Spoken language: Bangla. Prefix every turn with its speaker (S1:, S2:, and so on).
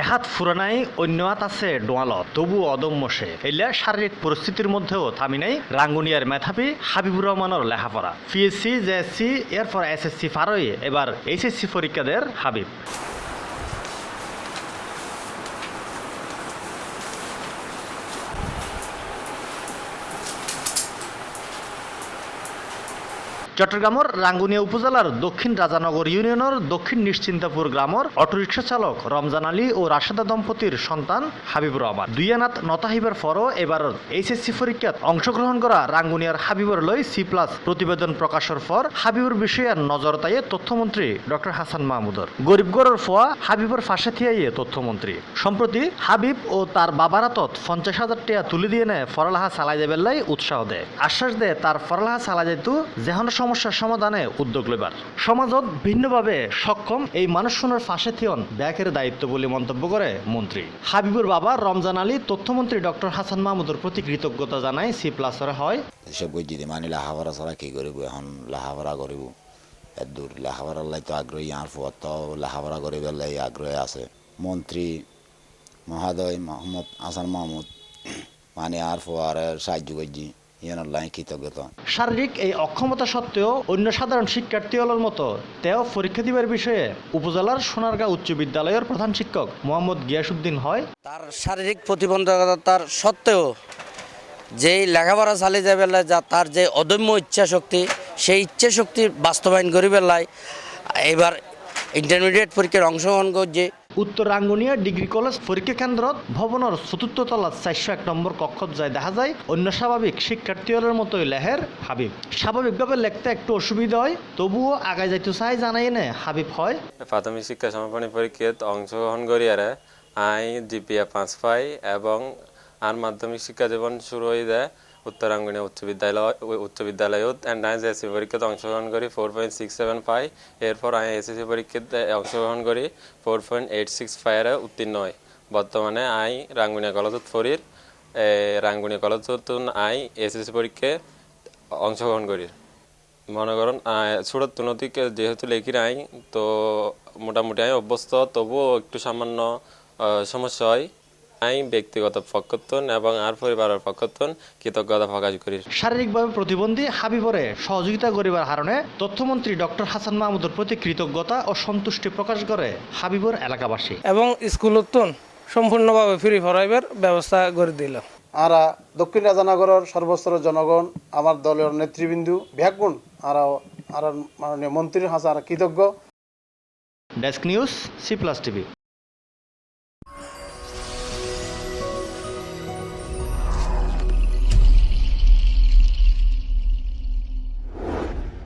S1: এহাত ফুরানাই অন্য হাত আছে ডোয়াল তবু অদম্য সে। এলিয়া শারীরিক পরিস্থিতির মধ্যেও থামি নাই রাঙ্গুনিয়ার মেধাবী হাবিবুর রহমানের লেখাপড়া। পিএসসি জেএসসি এরপর এসএসসি ফারই এবার এইচএসসি পরীক্ষাদের হাবিব। চট্টগ্রামের রাঙ্গুনিয়া উপজেলার দক্ষিণ রাজানগর ইউনিয়নের দক্ষিণ নিশ্চিন্তাপুর গ্রামের অটোরিকশা চালক রমজান আলী ও রাশেদা দম্পতির সন্তান হাবিবুর রহমান। দুইয়ানাথ নতাহিবের পরও এবার এইচএসসি পরীক্ষাত অংশগ্রহণ করা রাঙ্গুনিয়ার হাবিবর লই সি প্লাস প্রতিবেদন প্রকাশের পর হাবিবুর বিষয়ে নজর তাইয়ে তথ্যমন্ত্রী ডক্টর হাসান মাহমুদর। গরিবগড়ের ফোয়া হাবিবর ফাঁসে থিয়াইয়ে তথ্যমন্ত্রী। সম্প্রতি হাবিব ও তার বাবার হাতত পঞ্চাশ হাজার টাকা তুলে দিয়ে নেয় ফরলাহা চালাই দেবেলাই উৎসাহ দেয়। আশ্বাস দেয় তার ফরলাহা চালা যেহেতু যেহন সমস্যার সমাধানে উদ্যোগ লেবার সমাজত ভিন্নভাবে সক্ষম এই মানুষজনের ফাঁসে থিয়ন ব্যাকের দায়িত্ব বলে মন্তব্য করে মন্ত্রী। হাবিবুর বাবা, রমজান আলী, তথ্যমন্ত্রী ডক্টর হাসান মাহমুদের প্রতি কৃতজ্ঞতা জানায় সি প্লাসরে হয়।
S2: সব বুঝি দি মানে লাহাভাড়া ছাড়া কি করিব এখন? লাহাভাড়া করিব। দূর। লাহাভাড়ার লাই তো আগ্রহী, আর ফুয়ার তো লাহাভাড়া করিবার লাই আগ্রহে আছে। মন্ত্রী মহাদয় মোহাম্মদ হাসান মাহমুদ মানে আর ফুয়ার সাহায্য করছি। কৃতজ্ঞতা
S1: শারীরিক এই অক্ষমতা সত্ত্বেও অন্য সাধারণ শিক্ষার্থী হলের মতো তেও পরীক্ষা দিবার বিষয়ে উপজেলার সোনারগাঁ উচ্চ বিদ্যালয়ের প্রধান শিক্ষক মোহাম্মদ গিয়াসুদ্দিন হয়।
S3: তার শারীরিক প্রতিবন্ধকতার সত্ত্বেও যেই লেখাপড়া চালিয়ে যাবে যা তার যে অদম্য ইচ্ছা শক্তি সেই ইচ্ছা শক্তি বাস্তবায়ন করিবে লাই এবার ইন্টারমিডিয়েট পরীক্ষার অংশগ্রহণ করছে।
S1: উত্তর রাঙ্গুনিয়া ডিগ্রি কলেজ পরীক্ষা কেন্দ্রত ভবনের চতুর্থ তলাত চারশো এক নম্বর কক্ষত যায় দেখা যায় অন্য স্বাভাবিক শিক্ষার্থীদের মতোই লেহের হাবিব। স্বাভাবিকভাবে লিখতে একটু অসুবিধা হয়, তবুও আগায় যাইতে চাই জানাই নে হাবিব হয়।
S4: প্রাথমিক শিক্ষা সমাপনী পরীক্ষাত অংশগ্রহণ করিয়ারে আই জিপিএ পাঁচ পাই এবং আর মাধ্যমিক শিক্ষা জীবন শুরু হয়ে যায় উত্তরাঙ্গনীয় উচ্চ বিদ্যালয়, উচ্চ বিদ্যালয়ত এন্ড আই এসএসসি পরীক্ষাত অংশগ্রহণ করি four point six seven five এরপর আই এসএসসি পরীক্ষাতে অংশগ্রহণ করি ফোর পয়েন্ট এইট সিক্স ফাইভে উত্তীর্ণ হয় বর্তমানে আই রাঙ্গুনিয়া কলেজত ফরির রাঙ্গুনিয়া কলেজত আই এসএসসি পরীক্ষায় অংশগ্রহণ করি। মনে করুন ছোট নদী যেহেতু লেখি নাই, তো মোটামুটি আমি অভ্যস্ত, তবুও একটু সামান্য সমস্যা হয়। আমি ব্যক্তিগত পক্ষত্বন এবং আর পরিবারের পক্ষত্বন কৃতজ্ঞতা প্রকাশ করি।
S1: শারীরিকভাবে প্রতিবন্ধী হাবিবরে সহযোগিতা করিবার কারণে তথ্যমন্ত্রী ডক্টর হাসান মাহমুদের প্রতি কৃতজ্ঞতা ও সন্তুষ্টি প্রকাশ করে হাবিবর এলাকাবাসী।
S5: এবং স্কুলত সম্পূর্ণভাবে ফ্রি ফরাইবার ব্যবস্থা করে দিল।
S6: আরা দক্ষিণ রাজানগরের সর্বস্তরের জনগণ আমার দলের নেতৃবৃন্দু ব্যাগুণ আর আর মাননীয় মন্ত্রীর হাসা কৃতজ্ঞ।
S1: Desk news C plus TV.